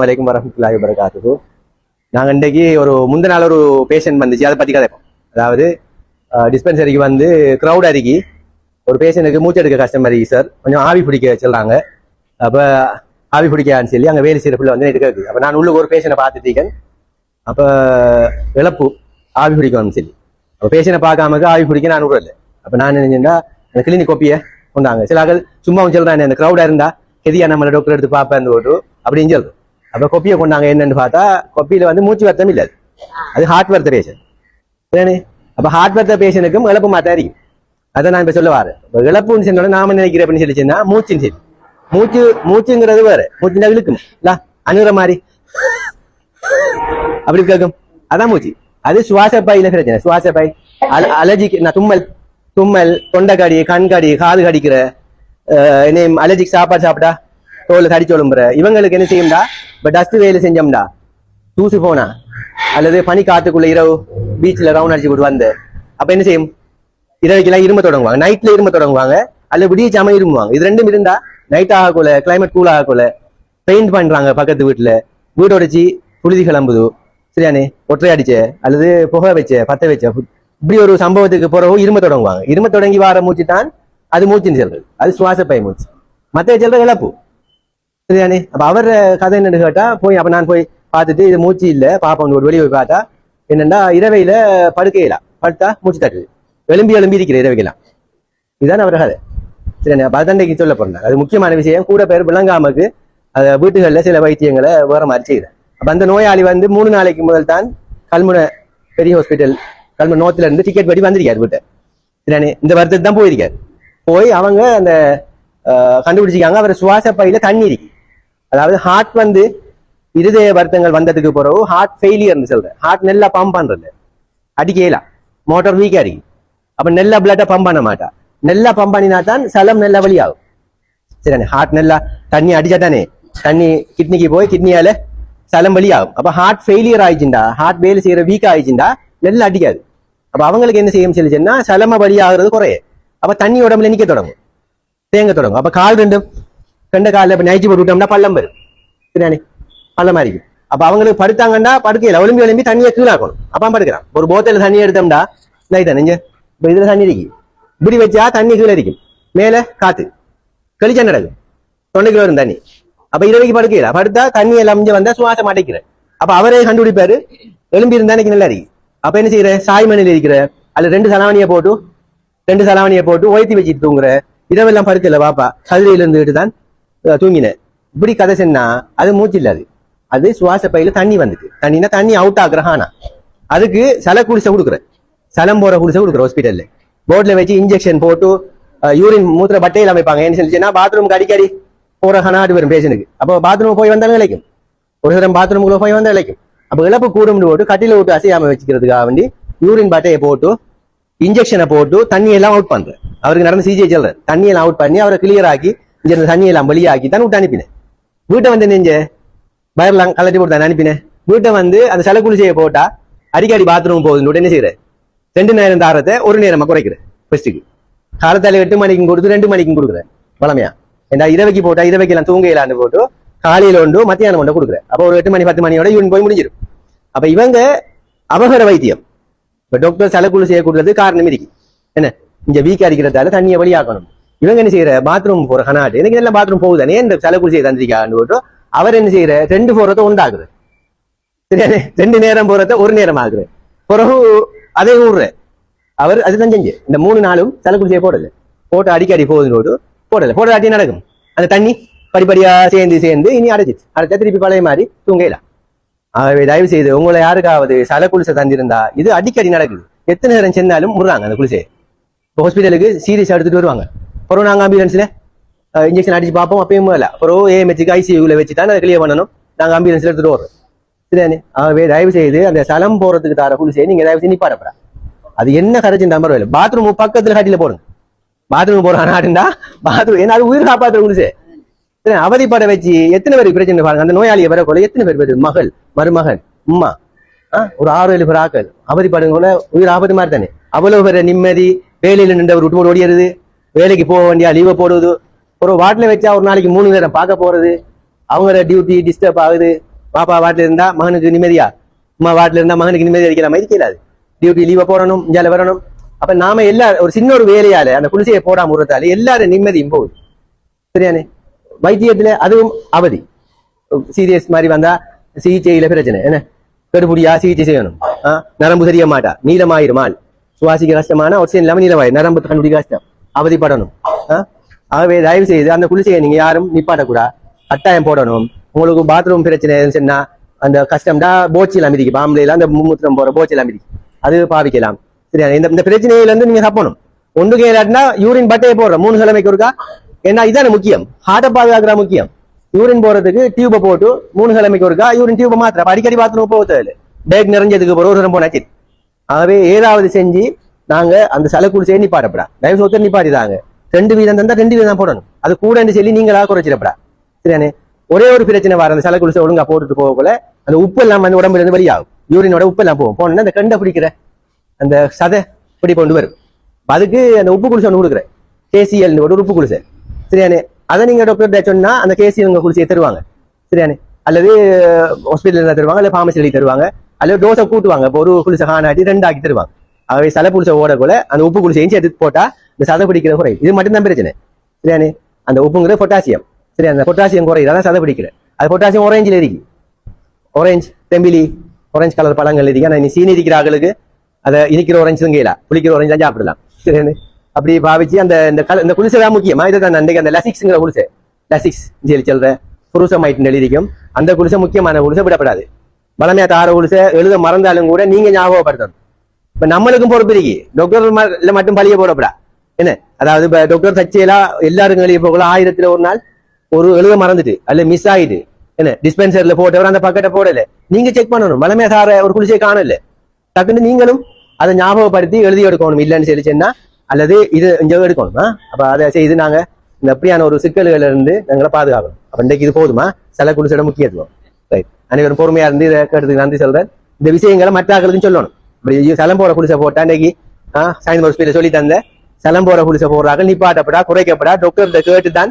வலைக்கும் வரமத்துல்லாஹி வரகாத்துகு நாங்கள் இன்றைக்கு ஒரு முந்த நாள் ஒரு பேஷண்ட் வந்துச்சு. அதை பற்றி கதைப்போம் அதாவது டிஸ்பென்சரிக்கு வந்து க்ரௌட் அருகி ஒரு பேஷண்ட்டுக்கு மூச்செடுக்க கஷ்டமாக இருக்கு சார் கொஞ்சம் ஆவி பிடிக்க சொல்கிறாங்க அப்போ ஆவி பிடிக்கான்னு சொல்லி அங்கே வேலை செய்கிற பிள்ளை வந்து இருக்குது அப்போ நான் உள்ள ஒரு பேஷண்ட்டை பார்த்துட்டீங்க அப்போ இழப்பு ஆவி பிடிக்கணும்னு சொல்லி. அப்போ பேஷண்ட்டை பார்க்காமக்கு ஆவி பிடிக்க நான் விடல. அப்போ நான் நினைச்சேன்னா அந்த கிளினிக் கொப்பியை கொண்டாங்க. சில அகல் சும்மா சொல்கிறேன் அந்த க்ரௌடாக இருந்தா கெதியா நம்மளை டாக்டர் எடுத்து பார்ப்பேன் ஒரு அப்படின்னு சொல்கிறோம் அப்போ கொப்பியை கொண்டாங்க என்னன்னு பார்த்தா கொப்பியில் வந்து மூச்சு வருத்தம் இல்லை அது. ஹார்ட் வருத்த பேஷன் அப்ப அப்போ ஹார்ட் வருத்த பேஷனுக்கும் இழப்பு மாத்தா இருக்கும் அதை நான் இப்போ சொல்ல வரேன். இப்போ இழப்புன்னு சொன்னோட நாம நினைக்கிறேன் அப்படின்னு சொல்லிச்சுன்னா மூச்சுன்னு சொல்லி. மூச்சு மூச்சுங்கிறது வேற. மூச்சுனா இழுக்கும். இல்ல அணுகிற மாதிரி. அப்படி கேட்கும் அதான் மூச்சு. அது சுவாச பையில பிரச்சனை. சுவாச பை. அல- அலர்ஜிக் நான் தும்மல் தும்மல் தொண்டை கடி கண் கடி காது கடிக்கிற அஹ், அலர்ஜிக் சாப்பாடு சாப்பிட்டா தோல் கடிச்சு ஒழும்புற இவங்களுக்கு என்ன செய்யும்டா? இப்ப டஸ்ட் வேலை செஞ்சோம்டா. தூசு போனா. அல்லது பனி காத்துக்குள்ள இரவு பீச்சில் ரவுண்ட் அடிச்சு போட்டு வந்து. அப்ப என்ன செய்யும்? இரவுக்கெல்லாம் இரும தொடங்குவாங்க. நைட்ல இரும தொடங்குவாங்க. அல்ல விடிய சாம இரும்புவாங்க இது ரெண்டும் இருந்தா நைட் ஆகக்குள்ள கிளைமேட் கூல் ஆகக்குள்ள பெயிண்ட் பண்றாங்க பக்கத்து வீட்டுல வீடு உடைச்சி புழுதி கிளம்புது. சரியானே ஒற்றை அடிச்ச அல்லது புகை வச்ச பத்த வச்ச இப்படி ஒரு சம்பவத்துக்கு பிறகு இரும தொடங்குவாங்க. இரும தொடங்கி வார மூச்சு தான் அது மூச்சுன்னு சொல்றது அது சுவாச பை மூச்சு. மத்த சொல்றது இழப்பு. சரியானே அப்ப அவர் கதை என்னன்னு கேட்டா போய் அப்ப நான் போய் பார்த்துட்டு இது மூச்சு இல்ல பாப்பா ஒரு வெளியே போய் பார்த்தா என்னன்னா இரவையில படுக்கையில படுத்தா மூச்சு தட்டுது. எலும்பி எலும்பி இருக்கிற இரவைக்கெல்லாம். இதுதான் அவர் கதை. சரியானே அப்ப அதண்டைக்கு சொல்ல போறேன் அது முக்கியமான விஷயம். கூட பேர் விளங்காமக்கு அது வீட்டுகளில் சில வைத்தியங்களை வேற மாதிரி செய்கிறேன் அப்ப அந்த நோயாளி வந்து மூணு நாளைக்கு முதல் தான் கல்முனை பெரிய ஹாஸ்பிட்டல் கல்முனை நோத்துல இருந்து டிக்கெட் படி வந்திருக்காரு வீட்டை சரியானே இந்த வருத்தத்துக்கு தான் போயிருக்காரு. போய் அவங்க அந்த கண்டுபிடிச்சிக்காங்க அவர் சுவாச பையில தண்ணி இருக்கு. அதாவது ஹார்ட் வந்து இருதய வருத்தங்கள் வந்ததுக்கு பிறகு ஹார்ட் ஃபெயிலியர்னு சொல்றேன். ஹார்ட் நல்லா பம்ப் பண்றது. அடிக்கலாம் மோட்டார் வீக்காக இருக்கு. அப்ப நெல்லா பிளட்டை பம்ப் பண்ண மாட்டா. நெல்லா பம்ப் பண்ணினா தான் சலம் நல்லா வழியாகும் சரிண்ணே ஹார்ட் நல்லா தண்ணி அடிச்சா தானே? தண்ணி கிட்னிக்கு போய் கிட்னியால சலம் வழியாகும் அப்போ ஹார்ட் ஃபெயிலியர் ஆயிடுச்சுண்டா. ஹார்ட் வேலை செய்யற வீக் ஆயிடுச்சுண்டா. நெல் அடிக்காது. அப்ப அவங்களுக்கு என்ன செய்யும் சொல்லிச்சுன்னா சலம வழியாகிறது குறைய. அப்ப தண்ணி உடம்புல நிக்க தொடங்கும். தேங்க தொடங்கும். அப்ப கால் ரெண்டும் கண்ட காலில் இப்போ நைச்சி போட்டு விட்டோம்னா பள்ளம் வரும். பள்ளம் பள்ளமா இருக்கும். அப்போ அவங்களுக்கு படுத்தாங்கன்னா படுக்கையில ஒலிம்பி ஒலிம்பி தண்ணியை கீழாக்கணும். அப்பா படுக்கிறான். ஒரு போத்தல தண்ணி எடுத்தோம்டா நைட்டா நெஞ்ச? இப்போ இதில் தண்ணி இருக்கு. இப்படி வச்சா தண்ணி கீழே இருக்கும் மேலே காற்று கழிச்சா நடக்கும். தொண்டைக்குள்ள வரும் தண்ணி. அப்போ இரவைக்கு படுக்கையில படுத்தா தண்ணி எல்லாம் இங்க வந்தால் சுவாசம் அடைக்கிற அப்போ அவரே கண்டுபிடிப்பாரு எலும்பி இருந்தா எனக்கு நல்லா இருக்கு. அப்போ என்ன செய்யற? சாய்மணியில் இருக்கிற அதில் ரெண்டு சலாவணியை போட்டு ரெண்டு சலாவணியை போட்டு ஒய்த்தி வச்சுட்டு தூங்குற. இரவெல்லாம் படுக்கல வாப்பா கதிரையில் இருந்துகிட்டு தான் தூங்கினேன் இப்படி கதை சென்னா அது மூச்சு இல்லாது. அது சுவாச பையில தண்ணி வந்துக்கு தண்ணினா தண்ணி அவுட் ஆகுற ஹானா. அதுக்கு சல குடிசை கொடுக்குறேன் சலம் போற குடிசை கொடுக்குறேன் ஹாஸ்பிட்டல்ல போட்ல வச்சு இன்ஜெக்ஷன் போட்டு யூரின் மூத்திர பட்டையில் அமைப்பாங்க. என்ன சொல்லிச்சுன்னா பாத்ரூமுக்கு அடிக்கடி போற ஹனாடு வரும் பேஷனுக்கு அப்போ பாத்ரூம் போய் வந்தாலும் இழைக்கும் ஒரு தரம் பாத்ரூமுக்குள்ள போய் வந்தால் இழைக்கும் அப்போ இழப்பு கூடும்னு போட்டு கட்டில விட்டு அசையாம வச்சுக்கிறதுக்காக வேண்டி யூரின் பட்டையை போட்டு இன்ஜெக்ஷனை போட்டு தண்ணியெல்லாம் அவுட் பண்றேன் அவருக்கு நடந்த சிஜிஐ சொல்றேன் தண்ணியெல்லாம் அவுட் பண்ணி அவரை கிளியர் ஆக்கி இங்க இருந்த தண்ணியெல்லாம் வெளியாக்கி தான் விட்டு அனுப்பினேன். வீட்டை வந்து நெஞ்ச பயர்லாம் கலட்டி போட்டு தான் அனுப்பினேன். வீட்டை வந்து அந்த சில குளிசையை போட்டா அடிக்கடி பாத்ரூம் போகுதுன்னு என்ன செய்யறேன்? ரெண்டு நேரம் தாரத்தை ஒரு நேரமா குறைக்கிறேன் ஃபர்ஸ்ட்டுக்கு காலத்தால எட்டு மணிக்கும் கொடுத்து ரெண்டு மணிக்கும் கொடுக்குறேன். வளமையா. ஏன்னா இரவைக்கு போட்டா இரவைக்கு எல்லாம் தூங்கையிலான்னு போட்டு காலையில ஒன்று மத்தியானம் ஒன்று கொடுக்குறேன். அப்போ ஒரு எட்டு மணி பத்து மணியோட இவன் போய் முடிஞ்சிடும். அப்ப இவங்க அபகர வைத்தியம். இப்ப டாக்டர் சலக்குழு செய்யக்கூடாது காரணம் இருக்கு என்ன? இங்க வீக்கா இருக்கிறதால தண்ணியை வழியாக்கணும் இவங்க என்ன செய்யற? பாத்ரூம் போற கனாட்டு எனக்கு இதெல்லாம் பாத்ரூம் போகுதானே இந்த சலக்குழு குடிசையை தந்திருக்கான்னு போட்டு அவர் என்ன செய்யற? ரெண்டு போறத உண்டாக்குது. சரியானே ரெண்டு நேரம் போறத ஒரு நேரம் ஆகுது பிறகு அதே ஊடுற அவர் அதுதான் செஞ்சு. இந்த மூணு நாளும் சில குடிசையை போடல. போட்டு அடிக்கடி போகுதுன்னு போட்டு போடல. அடி நடக்கும். அந்த தண்ணி படிப்படியா சேர்ந்து சேர்ந்து இனி அடைச்சிச்சு. அடைச்சா திருப்பி பழைய மாதிரி தூங்கலாம் ஆகவே தயவு செய்து உங்களை யாருக்காவது சல குளிசை தந்திருந்தா இது அடிக்கடி நடக்குது. எத்தனை நேரம் சென்னாலும் முடுறாங்க அந்த குளிசையை. இப்போ ஹாஸ்பிட்டலுக்கு சீரியஸ் எடுத்துட்டு வருவாங்க. அப்புறம் நாங்கள் ஆம்புலன்ஸில் இன்ஜெக்ஷன் அடிச்சு பார்ப்போம். அப்பயும் இல்லை. அப்புறம் ஏஎம்ஹெச்சுக்கு ஐசியூல வச்சு தான் அதை கிளியர் பண்ணணும். நாங்கள் ஆம்புலன்ஸில் எடுத்துகிட்டு வரோம் சரிதானே? ஆகவே தயவு செய்து அந்த சலம் போறதுக்கு தர குளிசையை நீங்க தயவு செய்து நிப்பாடப்படா அது என்ன கரைச்சு நம்பர் இல்லை பாத்ரூம் பக்கத்துல கட்டில போடுங்க. பாத்ரூம் போற நாடுண்டா பாத்ரூம் ஏன்னா அது உயிர் காப்பாத்துற குளிசை சரி, அவதிப்பட வச்சு எத்தனை பேருக்கு பிரச்சனை பாருங்க. அந்த நோயாளியை வர கொலை எத்தனை பேர் பேர்? மகள் மருமகன் உம்மா ஆ, ஒரு ஆறு ஏழு பேர் ஆக்கள். அவதிப்படுங்க கூட உயிர் ஆபத்து மாதிரி தானே? அவ்வளவு பேர் நிம்மதி வேலையில நின்றவர் விட்டு போட்டு ஓடிடுது வேலைக்கு போக வேண்டியா லீவை போடுவது. ஒரு வாட்டில் வச்சா ஒரு நாளைக்கு மூணு நேரம் பார்க்க போறது. அவங்களோட டியூட்டி டிஸ்டர்ப் ஆகுது. பாப்பா வாட்டில் இருந்தா மகனுக்கு நிம்மதியா? அம்மா வாட்டில் இருந்தா மகனுக்கு நிம்மதி அடிக்கிற மாதிரி டியூட்டி லீவை போடணும் இஞ்சால வரணும். அப்ப நாம எல்லா ஒரு சின்ன ஒரு வேலையால அந்த குளிசையை போடாம விடுறதால எல்லாரும் நிம்மதியும் போகுது. சரியானே? வைத்தியத்துல அதுவும் அவதி. சீரியஸ் மாதிரி வந்தா சிகிச்சையில பிரச்சனை. என்ன? கடுபுடியா சிகிச்சை செய்யணும். நரம்பு தெரிய மாட்டா. நீளமாயிருமாள் சுவாசிக்க கஷ்டமான ஆக்சிஜன் இல்லாமல் நீளமாயிரும். நரம்பு கண்டுபிடி கஷ்டம். அவதிப்படணும். ஆகவே தயவு செய்து அந்த குளிசையை நீங்க யாரும் நிப்பாட்டக்கூடாது கட்டாயம் போடணும். உங்களுக்கு பாத்ரூம் பிரச்சனை இருந்துச்சுன்னா அந்த கஷ்டம்டா போச்சில் அமைதிக்கு. பாம்பளையில அந்த மும்மூத்திரம் போற போச்சில் அமைதிக்கு அது பாவிக்கலாம். சரியா? இந்த இந்த பிரச்சனையில இருந்து நீங்க தப்பணும். ஒன்று கேளாட்டினா யூரின் பட்டையை போடுறோம். மூணு கிழமைக்கு ஒருக்கா? ஏன்னா இதான முக்கியம். ஹார்ட்டை பாதுகாக்கிற முக்கியம். யூரின் போறதுக்கு டியூபை போட்டு மூணு கிழமைக்கு ஒருக்கா? யூரின் டியூபை மாத்திரம் அடிக்கடி பாத்ரூம் போக தேவையில்லை. பேக் நிறைஞ்சதுக்கு ஒரு ஒரு போனாச்சு ஆகவே ஏதாவது செஞ்சு நாங்க அந்த சலக்குள் செய்ய நிப்பாடப்படா தயவு சொத்து நிப்பாட்டிதாங்க. ரெண்டு வீதம் தந்தா ரெண்டு வீதம் போடணும். அது கூடன்னு சொல்லி நீங்களா குறைச்சிடப்படா. சரியானே ஒரே ஒரு பிரச்சனை வர அந்த சலக்குளிசை ஒழுங்கா போட்டுட்டு போகக்குள்ள அந்த உப்பு எல்லாம் வந்து உடம்புல இருந்து வெளியாகும். யூரினோட உப்பு எல்லாம் போகும். போனோம்னா அந்த கண்டை பிடிக்கிற அந்த சதை பிடி கொண்டு வரும். அதுக்கு அந்த உப்பு குடிசை ஒன்று கொடுக்குறேன். கேசிஎல் ஒரு உப்பு குடிசை சரியானே அதை நீங்க டாக்டர் சொன்னா அந்த கேசிஎல் உங்கள் குளிசையை தருவாங்க. சரியானே அல்லது ஹாஸ்பிட்டல் தருவாங்க அல்லது ஃபார்மசியில் தருவாங்க. அல்லது டோஸை கூட்டுவாங்க. இப்போ ஒரு குளிசை காணாட்டி ரெண்டு ஆக்கி தருவாங்க. ஆகவே சலை குளிசை ஓடக்குள்ள அந்த உப்பு குளிசையும் எடுத்து போட்டா இந்த சதை பிடிக்கிற குறை இது மட்டும்தான் பிரச்சனை. சரியானே? அந்த உப்புங்கிறது பொட்டாசியம். சரி அந்த பொட்டாசியம் குறையுது. அதான் சதை பிடிக்கிற அது பொட்டாசியம் ஒரேஞ்சில் இருக்கு. ஒரேஞ்ச் தெம்பிலி ஆரஞ்சு கலர் பழங்கள் இருக்கு. ஆனால் நீ சீனி இருக்கிற ஆளுக்கு அதை இனிக்கிற ஆரஞ்சு தங்கையில புளிக்கிற ஆரஞ்சு தான் சாப்பிடலாம். சரியானே? அப்படி பாவிச்சு அந்த இந்த கல இந்த குளிசை தான் முக்கியமா. இதை தான் அன்றைக்கு அந்த லசிக்ஸ்ங்கிற குளிசை லசிக்ஸ் சொல்லி சொல்ற. புருஷமாயிட்டு எழுதிக்கும். அந்த குளிசை முக்கியமான குளிசை விடப்படாது. பலமையா தார குளிசை எழுத மறந்தாலும் கூட நீங்க ஞாபகப்படுத்தணும். இப்ப நம்மளுக்கும் பொறுப்பு இருக்கு. டாக்டர் மட்டும் பழிய போடப்படா. என்ன? அதாவது இப்ப டாக்டர் சர்ச்சையிலா எல்லாருக்கும் வெளியே போகலாம் ஆயிரத்துல ஒரு நாள் ஒரு எழுத மறந்துட்டு அல்ல மிஸ் ஆயிட்டு என்ன? டிஸ்பென்சர்ல போட்டவர் அந்த பக்கெட்டை போடல. நீங்க செக் பண்ணணும். வளமே சார ஒரு குளிசையை காணல. டக்குன்னு நீங்களும் அதை ஞாபகப்படுத்தி எழுதி எடுக்கணும். இல்லைன்னு சொல்லி சொன்னா அல்லது இது இங்க எடுக்கணும். அப்ப அதை செய்து நாங்க இந்த அப்படியான ஒரு சிக்கல்கள் இருந்து நாங்களை பாதுகாக்கணும். அப்ப இன்றைக்கு இது போதுமா? சில குளிச்சோட முக்கியத்துவம். ரைட் அனைவரும் பொறுமையா இருந்து இதை கேட்டதுக்கு நன்றி சொல்றேன். இந்த விஷயங்களை மற்ற ஆக்களுக்கும் சொல்லணும். இப்படி சலம் போற போட்ட போட்டா இன்னைக்கு சயின்ஸ் ஹாஸ்பிட்டல் சொல்லி தந்த சலம் போற குடிசை போடுறாங்க நிப்பாட்டப்படா குறைக்கப்படா டாக்டர் கேட்டு தான்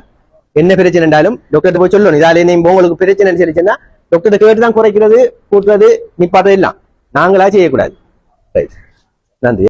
என்ன பிரச்சனை இருந்தாலும் டாக்டர் போய் சொல்லணும். இதால நீ உங்களுக்கு பிரச்சனை சொல்லிச்சுன்னா டாக்டர் கேட்டு தான் குறைக்கிறது கூட்டுறது நிப்பாட்டுறது எல்லாம். நாங்களா செய்யக்கூடாது. ரைட் நன்றி.